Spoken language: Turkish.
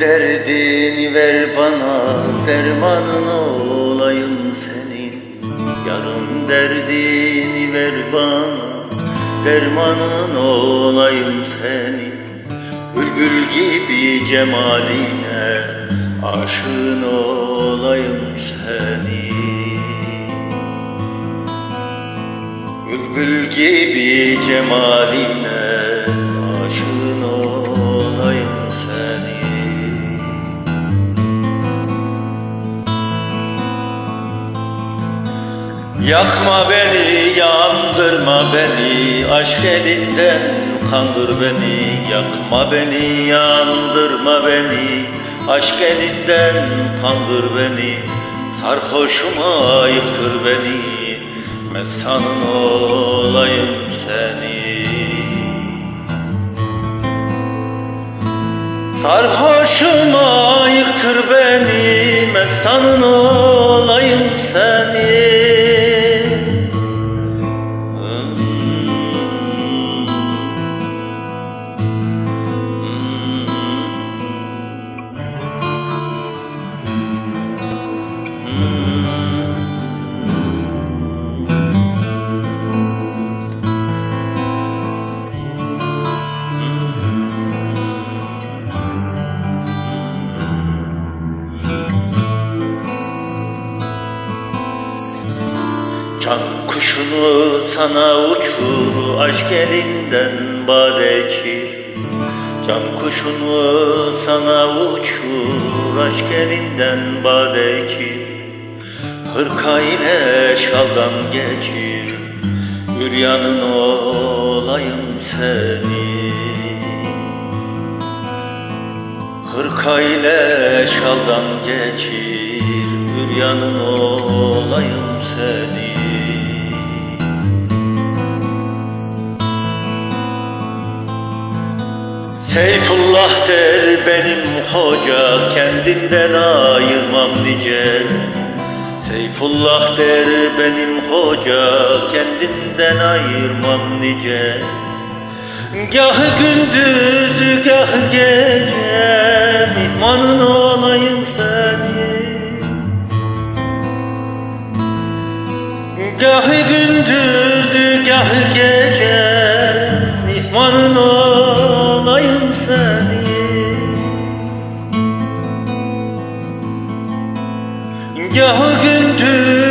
derdini ver bana Dermanın olayım senin. Yarın derdini ver bana Dermanın olayım senin. Bülbül gibi cemaline Aşığın olayım senin. Bülbül gibi cemaline Yakma beni, yandırma beni Aşk elinden kandır beni. Yakma beni, yandırma beni Aşk elinden kandır beni. Sarhoşuma yıktır beni Mesanın olayım seni. Sarhoşuma yıktır beni Mestanın olayım seni kuşunu sana uçur Aşk elinden bade içir Can kuşunu sana uçur Aşk elinden bade içir Hırka ile şaldan geçir Üryanın olayım seni. Hırka ile şaldan geçir Üryanın olayım seni Seyfullah der benim hoca Kendinden ayırmam nice. Seyfullah der benim hoca Kendinden ayırmam nice. Gah gündüz gah gece Mihmanın olayım seni. Gah gündüz gah gece Gah gündüz